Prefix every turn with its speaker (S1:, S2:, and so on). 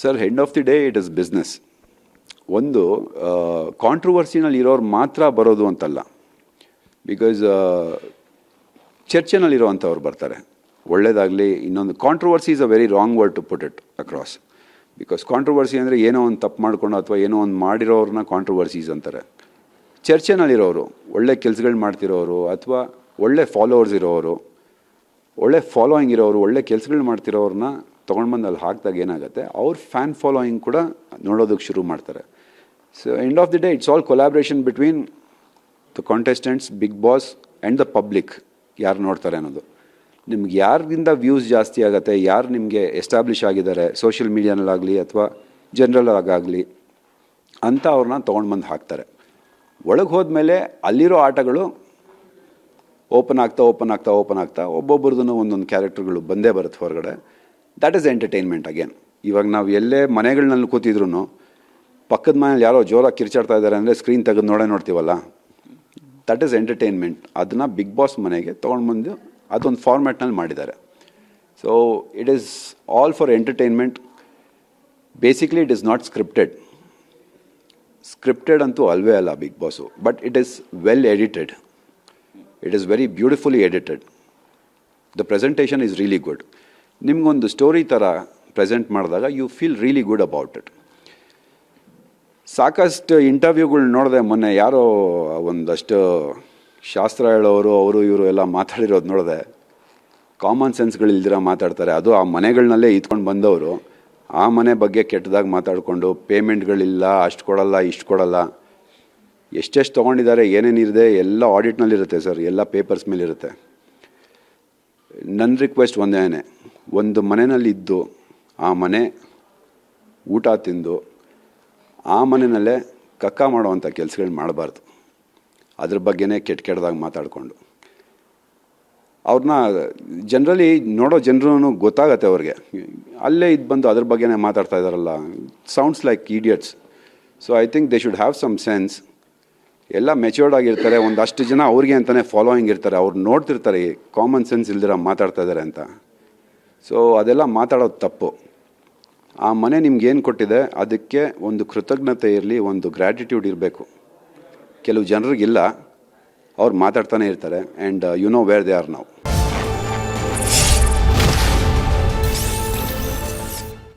S1: Sir end of the day it is business ಒಂದು ಕಾಂಟ್ರವರ್ಸಿನಲ್ಲಿ ಇರೋರು ಮಾತ್ರ ಬರೋದು ಅಂತಲ್ಲ. ಬಿಕಾಸ್ ಚರ್ಚೆನಲ್ಲಿರೋವಂಥವ್ರು ಬರ್ತಾರೆ. ಒಳ್ಳೇದಾಗಲಿ, ಇನ್ನೊಂದು controversy is a very wrong word to put it across because controversy ಅಂದರೆ ಏನೋ ಒಂದು ತಪ್ಪು ಮಾಡಿಕೊಂಡು ಅಥವಾ ಏನೋ ಒಂದು ಮಾಡಿರೋರನ್ನ ಕಾಂಟ್ರವರ್ಸೀಸ್ ಅಂತಾರೆ. ಚರ್ಚೆನಲ್ಲಿರೋರು ಒಳ್ಳೆ ಕೆಲಸಗಳು ಮಾಡ್ತಿರೋರು ಅಥವಾ ಒಳ್ಳೆ ಫಾಲೋವರ್ಸ್ ಇರೋರು, ಒಳ್ಳೆ ಫಾಲೋಯಿಂಗ್ ಇರೋರು, ಒಳ್ಳೆ ಕೆಲಸಗಳು ಮಾಡ್ತಿರೋರನ್ನ ತೊಗೊಂಡು ಬಂದು ಅಲ್ಲಿ ಹಾಕಿದಾಗ ಏನಾಗುತ್ತೆ, ಅವ್ರ ಫ್ಯಾನ್ ಫಾಲೋಯಿಂಗ್ ಕೂಡ ನೋಡೋದಕ್ಕೆ ಶುರು ಮಾಡ್ತಾರೆ. So end of the day it's all collaboration between the contestants Bigg Boss and the public ಯಾರು ನೋಡ್ತಾರೆ ಅನ್ನೋದು. ನಿಮ್ಗೆ ಯಾರಿಂದ ವ್ಯೂಸ್ ಜಾಸ್ತಿ ಆಗುತ್ತೆ, ಯಾರು ನಿಮಗೆ ಎಸ್ಟಾಬ್ಲಿಷ್ ಆಗಿದ್ದಾರೆ ಸೋಷಿಯಲ್ ಮೀಡಿಯಾನಲ್ಲಾಗಲಿ ಅಥವಾ ಜನರಲ್ ಆಗಲಿ, ಅಂತ ಅವ್ರನ್ನ ತೊಗೊಂಡು ಬಂದು ಹಾಕ್ತಾರೆ. ಒಳಗೆ ಹೋದ್ಮೇಲೆ ಅಲ್ಲಿರೋ ಆಟಗಳು ಓಪನ್ ಆಗ್ತಾ ಓಪನ್ ಆಗ್ತಾ ಓಪನ್ ಆಗ್ತಾ ಒಬ್ಬೊಬ್ರದ್ದು ಒಂದೊಂದು ಕ್ಯಾರೆಕ್ಟರ್ಗಳು ಬಂದೇ ಬರುತ್ತೆ ಹೊರಗಡೆ. ದ್ಯಾಟ್ ಇಸ್ ಎಂಟರ್ಟೈನ್ಮೆಂಟ್ ಅಗೇನ್ ಇವಾಗ ನಾವು ಎಲ್ಲೇ ಮನೆಗಳನ್ನಲ್ಲಿ ಕೂತಿದ್ರು ಪಕ್ಕದ ಮನೇಲಿ ಯಾರೋ ಜೋರಾಗಿ ಕಿರ್ಚಾಡ್ತಾ ಇದ್ದಾರೆ ಅಂದರೆ ಸ್ಕ್ರೀನ್ ತೆಗೆದು ನೋಡೇ ನೋಡ್ತೀವಲ್ಲ? ದಟ್ ಈಸ್ ಎಂಟರ್ಟೈನ್ಮೆಂಟ್ ಅದನ್ನು ಬಿಗ್ ಬಾಸ್ ಮನೆಗೆ ತೊಗೊಂಡು ಬಂದು ಅದೊಂದು ಫಾರ್ಮ್ಯಾಟ್ನಲ್ಲಿ ಮಾಡಿದ್ದಾರೆ. So it is all for entertainment basically it is not scripted scripted ಅಂತೂ ಅಲ್ವೇ ಅಲ್ಲ Bigg Boss but it is well edited it is very beautifully edited the presentation is really good ನಿಮಗೊಂದು ಸ್ಟೋರಿ ಥರ ಪ್ರೆಸೆಂಟ್ ಮಾಡಿದಾಗ you feel really good about it ಸಾಕಷ್ಟು ಇಂಟರ್ವ್ಯೂಗಳು ನೋಡಿದೆ ಮೊನ್ನೆ ಯಾರೋ ಒಂದಷ್ಟು ಶಾಸ್ತ್ರ ಹೇಳೋರು ಅವರು ಇವರು ಎಲ್ಲ ಮಾತಾಡಿರೋದು ನೋಡಿದೆ. ಕಾಮನ್ ಸೆನ್ಸ್ಗಳು ಇಲ್ದಿರ ಮಾತಾಡ್ತಾರೆ. ಅದು ಆ ಮನೆಗಳನ್ನಲ್ಲೇ ಇತ್ಕೊಂಡು ಬಂದವರು. ಆ ಮನೆ ಬಗ್ಗೆ ಕೆಟ್ಟದಾಗಿ ಮಾತಾಡಿಕೊಂಡು ಪೇಮೆಂಟ್ಗಳಿಲ್ಲ ಅಷ್ಟು ಕೊಡಲ್ಲ, ಇಷ್ಟು ಕೊಡಲ್ಲ. ಎಷ್ಟೆಷ್ಟು ತೊಗೊಂಡಿದ್ದಾರೆ ಏನೇನಿದೆ ಎಲ್ಲ ಆಡಿಟ್ನಲ್ಲಿರುತ್ತೆ ಸರ್. ಎಲ್ಲ ಪೇಪರ್ಸ್ ಮೇಲಿರುತ್ತೆ. ನನ್ನ ರಿಕ್ವೆಸ್ಟ್ ಒಂದೇನೆ ಒಂದು ಮನೆಯಲ್ಲಿದ್ದು ಆ ಮನೆ ಊಟ ತಿಂದು ಆ ಮನೆಯಲ್ಲೇ ಕಕ್ಕ ಮಾಡುವಂಥ ಕೆಲಸಗಳನ್ನ ಮಾಡಬಾರ್ದು. ಅದ್ರ ಬಗ್ಗೆನೇ ಕೆಟ್ಟ ಕೆಟ್ಟದಾಗಿ ಮಾತಾಡಿಕೊಂಡು. ಅವ್ರನ್ನ ಜನರಲಿ ನೋಡೋ ಜನರೂ ಗೊತ್ತಾಗತ್ತೆ ಅವ್ರಿಗೆ. ಅಲ್ಲೇ ಇದು ಬಂದು ಅದ್ರ ಬಗ್ಗೆನೇ ಮಾತಾಡ್ತಾ ಇದ್ದಾರಲ್ಲ sounds like idiots so I think they should have some sense ಎಲ್ಲ ಮೆಚ್ಯೂರ್ಡ್ ಆಗಿರ್ತಾರೆ, ಒಂದಷ್ಟು ಜನ ಅವ್ರಿಗೆ ಅಂತಲೇ ಫಾಲೋಯಿಂಗ್ ಇರ್ತಾರೆ, ಅವ್ರು ನೋಡ್ತಿರ್ತಾರೆ ಕಾಮನ್ ಸೆನ್ಸ್ ಇಲ್ದಿರ ಮಾತಾಡ್ತಾ ಇದ್ದಾರೆ ಅಂತ. ಸೊ ಅದೆಲ್ಲ ಮಾತಾಡೋದು ತಪ್ಪು. ಆ ಮನೆ ನಿಮ್ಗೇನು ಕೊಟ್ಟಿದೆ? ಅದಕ್ಕೆ ಒಂದು ಕೃತಜ್ಞತೆ ಇರಲಿ, ಒಂದು ಗ್ರ್ಯಾಟಿಟ್ಯೂಡ್ ಇರಬೇಕು. ಕೆಲವು ಜನರಿಗಿಲ್ಲ, ಅವ್ರು ಮಾತಾಡ್ತಾನೆ ಇರ್ತಾರೆ and you know where they are ನಾವು